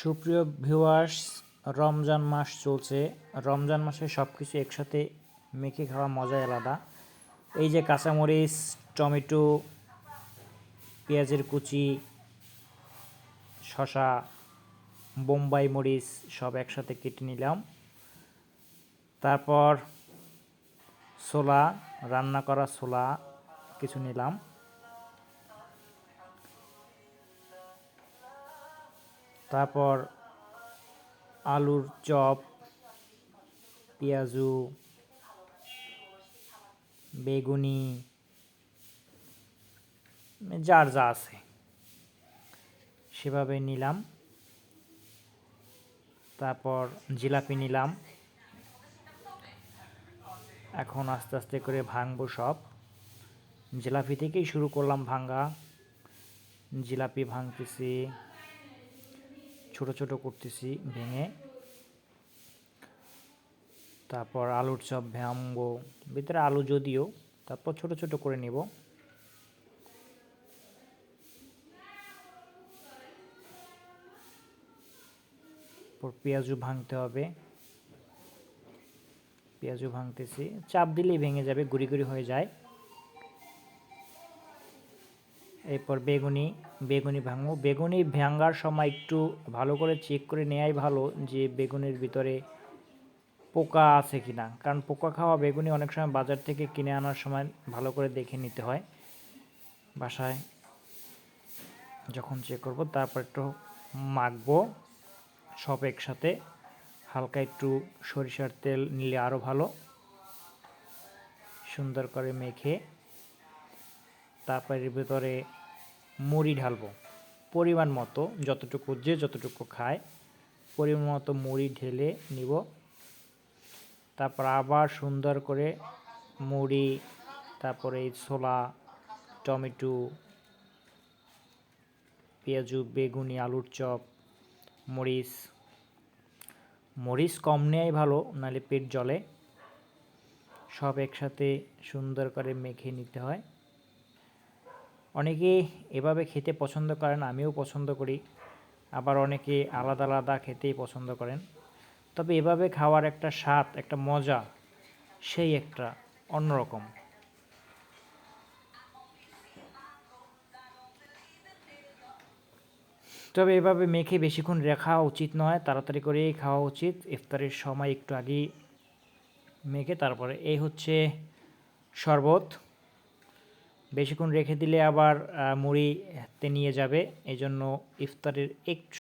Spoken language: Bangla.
সুপ্রিয় ভিউয়ার্স, রমজান মাস চলছে। রমজান মাসে সব কিছু একসাথে মেখে খাওয়া মজাই আলাদা। এই যে কাঁচামরিচ, টমেটো, পেঁয়াজের কুচি শশা বোম্বাই মরিচ সব একসাথে কেটে নিলাম। তারপর ছোলা, রান্না করা ছোলা কিছু নিলাম। তারপর আলুর চপ, পেঁয়াজু, বেগুনি যার যা আছে। সেভাবে নিলাম। তারপর জিলাপি নিলাম। এখন আস্তে আস্তে করে ভাঙবো সব। জিলাপি থেকেই শুরু করলাম ভাঙ্গা জিলাপি ভাঙতেছি। ছোট ছোট করতেছি, ভেঙে। তারপর আলুর চপ ভাঙবো ভিতরে আলু যদিও, তারপর ছোট ছোট করে নিব। তারপর পেঁয়াজু ভাঙতে হবে। পেঁয়াজু ভাঙতেছি, চাপ দিলেই ভেঙে যাবে, গুড়ি গুড়ি হয়ে যায়। এরপর বেগুনি বেগুনি ভাঙবো। বেগুনি ভাঙার সময় একটু ভালো করে চেক করে নেওয়াই ভালো যে বেগুনের ভিতরে পোকা আছে কি না কারণ পোকা খাওয়া বেগুনি অনেক সময় বাজার থেকে কিনে আনার সময় ভালো করে দেখে নিতে হয়। বাসায় যখন চেক করব, তারপর একটু মাখবো সব একসাথে। হালকা একটু সরিষার তেল নিলে আরও ভালো। সুন্দর করে মেখে তারপর ভিতরে মুড়ি ঢালবো। পরিমাণ মতো, যতটুকু যে যতটুকু খায়, পরিমাণ মতো মুড়ি ঢেলে নিব। তারপর আবার সুন্দর করে মুড়ি, তারপরে ছোলা, টমেটো, পেঁয়াজু, বেগুনি, আলুর চপ, মরিচ। মরিচ কম নেওয়াই ভালো, নাহলে পেট জ্বলে। সব একসাথে সুন্দর করে মেখে নিতে হয়। অনেকে এভাবে খেতে পছন্দ করেন, আমিও পছন্দ করি। আবার অনেকে আলাদা আলাদা খেতেই পছন্দ করেন। তবে এভাবে খাওয়ার একটা স্বাদ, একটা মজা, সেই একটা অন্যরকম। তবে এভাবে মেখে বেশিক্ষণ রাখা উচিত নয়, তাড়াতাড়ি করেই খাওয়া উচিত। ইফতারের সময় একটু আগেই মেখে, তারপরে এই হচ্ছে শরবত। বেশিক্ষণ রেখে দিলে আবার মুড়িতে নিয়ে যাবে। এই জন্য ইফতারের একটু